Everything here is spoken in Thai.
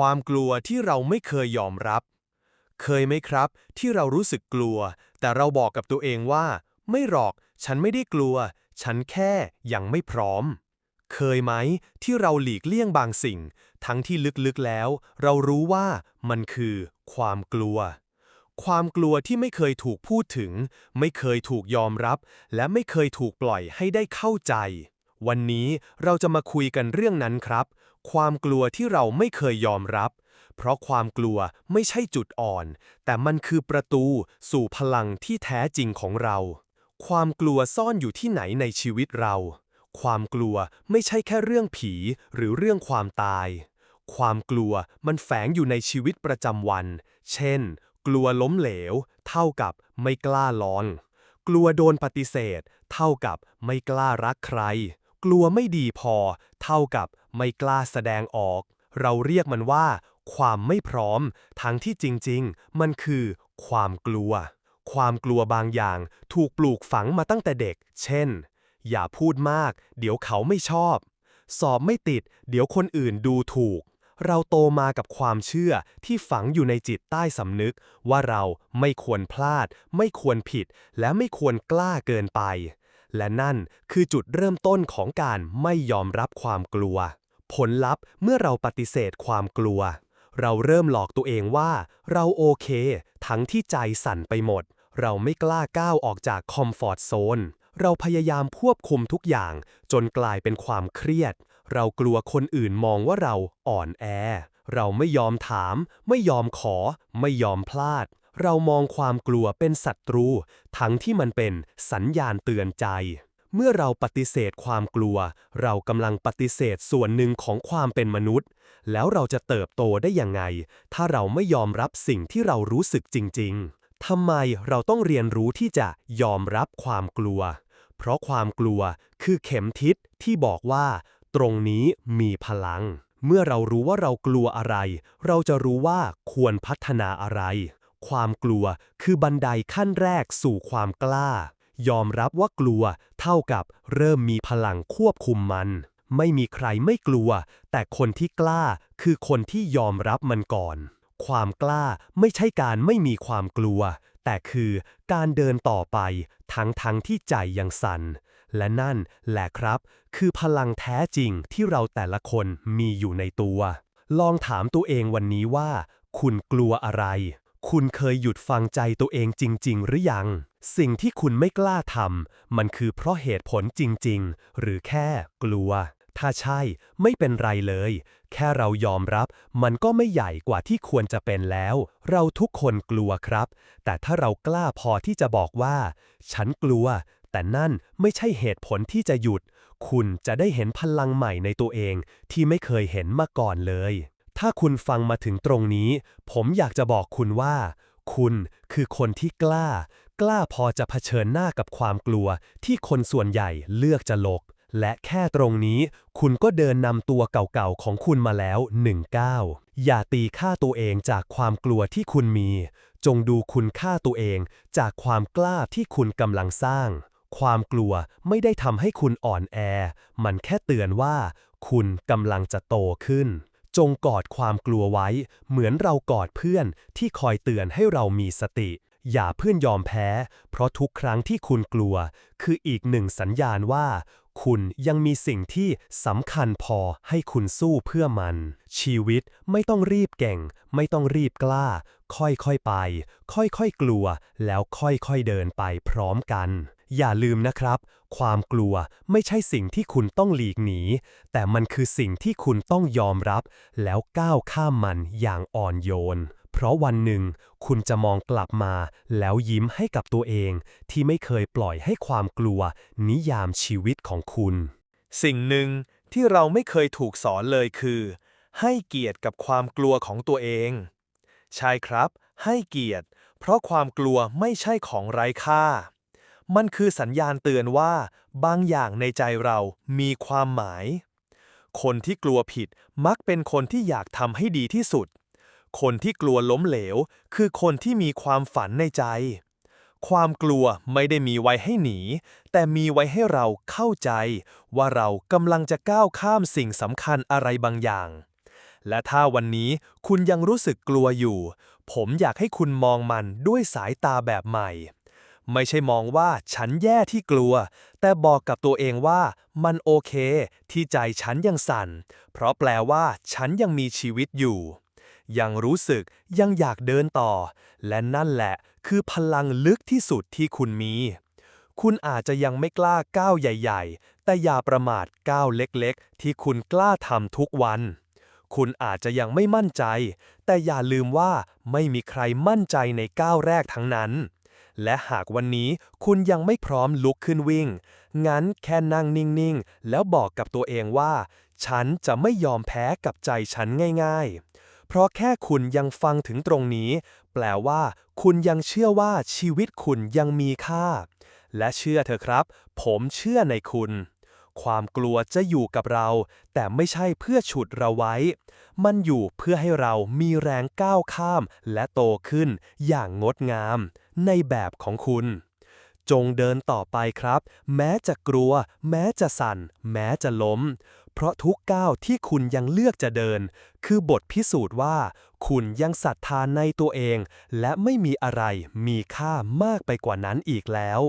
ความกลัวที่เราไม่เคยยอมรับ เคยไหมครับ ที่เรารู้สึกกลัว แต่เราบอกกับตัวเองว่า ไม่หรอก ฉันไม่ได้กลัว ฉันแค่ยังไม่พร้อม เคยไหมที่เราหลีกเลี่ยงบางสิ่ง ทั้งที่ลึกๆแล้ว เรารู้ว่ามันคือ ความกลัว ความกลัวที่ไม่เคยถูกพูดถึง ไม่เคยถูกยอมรับ และไม่เคยถูกปล่อยให้ได้เข้าใจ วันนี้เราจะมาคุยกันเรื่องนั้นครับ ความกลัวที่เราไม่เคยยอมรับ เพราะความกลัวไม่ใช่จุดอ่อน แต่มันคือประตูสู่พลังที่แท้จริงของเรา ความกลัวซ่อนอยู่ที่ไหนในชีวิตเรา ความกลัวไม่ใช่แค่เรื่องผีหรือเรื่องความตาย ความกลัวมันแฝงอยู่ในชีวิตประจำวัน เช่น กลัวล้มเหลว เท่ากับไม่กล้าลอง กลัวโดนปฏิเสธ เท่ากับไม่กล้ารักใคร กลัวไม่ดีพอ เท่ากับไม่กล้าแสดงออก เราเรียกมันว่า ความไม่พร้อม ทั้งที่จริง ๆ มันคือ ความกลัว ความกลัวบางอย่าง ถูกปลูกฝังมาตั้งแต่เด็ก เช่น อย่าพูดมาก เดี๋ยวเขาไม่ชอบ สอบไม่ติด เดี๋ยวคนอื่นดูถูก เราโตมากับความเชื่อที่ฝังอยู่ในจิตใต้สำนึก ว่าเราไม่ควรพลาด ไม่ควรผิด และไม่ควรกล้าเกินไป และนั่นคือจุดเริ่มต้นของการไม่ยอมรับความกลัว ผลลัพธ์เมื่อเราปฏิเสธความกลัว เราเริ่มหลอกตัวเองว่า เราโอเค ทั้งที่ใจสั่นไปหมด เราไม่กล้าก้าวออกจากคอมฟอร์ทโซนเราพยายามควบคุมทุกอย่าง จนกลายเป็นความเครียด เรากลัวคนอื่นมองว่าเราอ่อนแอ เราไม่ยอมถาม ไม่ยอมขอ ไม่ยอมพลาด เรามองความกลัวเป็นศัตรู ทั้งที่มันเป็นสัญญาณเตือนใจ เมื่อเราปฏิเสธความกลัว เรากำลังปฏิเสธส่วนหนึ่งของความเป็นมนุษย์ แล้วเราจะเติบโตได้ยังไง ถ้าเราไม่ยอมรับสิ่งที่เรารู้สึกจริง ๆทำไมเราต้องเรียนรู้ที่จะยอมรับความกลัว เพราะความกลัวคือเข็มทิศที่บอกว่า ตรงนี้มีพลัง เมื่อเรารู้ว่าเรากลัวอะไร เราจะรู้ว่าควรพัฒนาอะไร ความกลัวคือบันไดขั้นแรกสู่ความกล้า ยอมรับว่ากลัว เท่ากับเริ่มมีพลังควบคุมมัน ไม่มีใครไม่กลัว แต่คนที่กล้าคือคนที่ยอมรับมันก่อน ความกล้าไม่ใช่การไม่มีความกลัว แต่คือการเดินต่อไป ทั้งทั้งที่ใจยังสั่น และนั่นแหละครับ คือพลังแท้จริงที่เราแต่ละคนมีอยู่ในตัว ลองถามตัวเองวันนี้ว่า คุณกลัวอะไร คุณเคยหยุดฟังใจตัวเองจริง ๆ หรือยัง สิ่งที่คุณไม่กล้าทำมันคือเพราะเหตุผลจริง ๆ หรือแค่กลัว ถ้าใช่ไม่เป็นไรเลย แค่เรายอมรับ มันก็ไม่ใหญ่กว่าที่ควรจะเป็นแล้ว เราทุกคนกลัวครับ แต่ถ้าเรากล้าพอที่จะบอกว่า ฉันกลัว แต่นั่นไม่ใช่เหตุผลที่จะหยุด คุณจะได้เห็นพลังใหม่ในตัวเองที่ไม่เคยเห็นมาก่อนเลย ถ้าคุณฟังมาถึงตรงนี้ ผมอยากจะบอกคุณว่า คุณคือคนที่กล้า กล้าพอจะเผชิญหน้ากับความกลัว ที่คนส่วนใหญ่เลือกจะหลบและแค่ตรงนี้ คุณก็เดินนำตัวเก่าๆของคุณมาแล้วหนึ่งก้าวอย่าตีค่าตัวเองจากความกลัวที่คุณมี จงดูคุณค่าตัวเอง จากความกล้าที่คุณกำลังสร้าง ความกลัวไม่ได้ทำให้คุณอ่อนแอ มันแค่เตือนว่า คุณกำลังจะโตขึ้น จงกอดความกลัวไว้ เหมือนเรากอดเพื่อนที่คอยเตือนให้เรามีสติ อย่าเพื่อนยอมแพ้ เพราะทุกครั้งที่คุณกลัว คืออีกหนึ่งสัญญาณว่า คุณยังมีสิ่งที่สำคัญพอให้คุณสู้เพื่อมัน ชีวิตไม่ต้องรีบเก่ง ไม่ต้องรีบกล้า ค่อยๆไป ค่อยๆกลัว แล้วค่อยๆเดินไปพร้อมกัน อย่าลืมนะครับ ความกลัวไม่ใช่สิ่งที่คุณต้องหลีกหนี แต่มันคือสิ่งที่คุณต้องยอมรับ แล้วก้าวข้ามมันอย่างอ่อนโยน เพราะวันหนึ่ง คุณจะมองกลับมา แล้วยิ้มให้กับตัวเอง ที่ไม่เคยปล่อยให้ความกลัว นิยามชีวิตของคุณ สิ่งหนึ่งที่เราไม่เคยถูกสอนเลยคือ ให้เกียรติกับความกลัวของตัวเอง ใช่ครับ ให้เกียรติ เพราะความกลัวไม่ใช่ของไร้ค่า มันคือสัญญาณเตือนว่า บางอย่างในใจเรามีความหมาย คนที่กลัวผิดมักเป็นคนที่อยากทำให้ดีที่สุด คนที่กลัวล้มเหลว คือคนที่มีความฝันในใจ ความกลัวไม่ได้มีไว้ให้หนี แต่มีไว้ให้เราเข้าใจ ว่าเรากำลังจะก้าวข้ามสิ่งสำคัญอะไรบางอย่างและถ้าวันนี้คุณยังรู้สึกกลัวอยู่ ผมอยากให้คุณมองมันด้วยสายตาแบบใหม่ ไม่ใช่มองว่าฉันแย่ที่กลัว แต่บอกกับตัวเองว่ามันโอเค ที่ใจฉันยังสั่น เพราะแปลว่าฉันยังมีชีวิตอยู่ ยังรู้สึกยังอยากเดินต่อ และนั่นแหละ คือพลังลึกที่สุดที่คุณมี คุณอาจจะยังไม่กล้าก้าวใหญ่ ๆ แต่อย่าประมาทก้าวเล็กๆ ที่คุณกล้าทำทุกวันคุณอาจจะยังไม่มั่นใจ แต่อย่าลืมว่าไม่มีใครมั่นใจในก้าวแรกทั้งนั้น และหากวันนี้คุณยังไม่พร้อมลุกขึ้นวิ่ง งั้นแค่นั่งนิ่ง ๆ แล้วบอกกับตัวเองว่า ฉันจะไม่ยอมแพ้กับใจฉันง่าย ๆ เพราะแค่คุณยังฟังถึงตรงนี้ แปลว่าคุณยังเชื่อว่าชีวิตคุณยังมีค่า และเชื่อเถอะครับ ผมเชื่อในคุณ ความกลัวจะอยู่กับเรา แต่ไม่ใช่เพื่อฉุดเราไว้ มันอยู่เพื่อให้เรามีแรงก้าวข้ามและโตขึ้นอย่างงดงาม ในแบบของคุณ จงเดินต่อไปครับ แม้จะกลัว แม้จะสั่น แม้จะล้ม เพราะทุกก้าวที่คุณยังเลือกจะเดิน คือบทพิสูจน์ว่า คุณยังศรัทธาในตัวเอง และไม่มีอะไรมีค่ามากไปกว่านั้นอีกแล้ว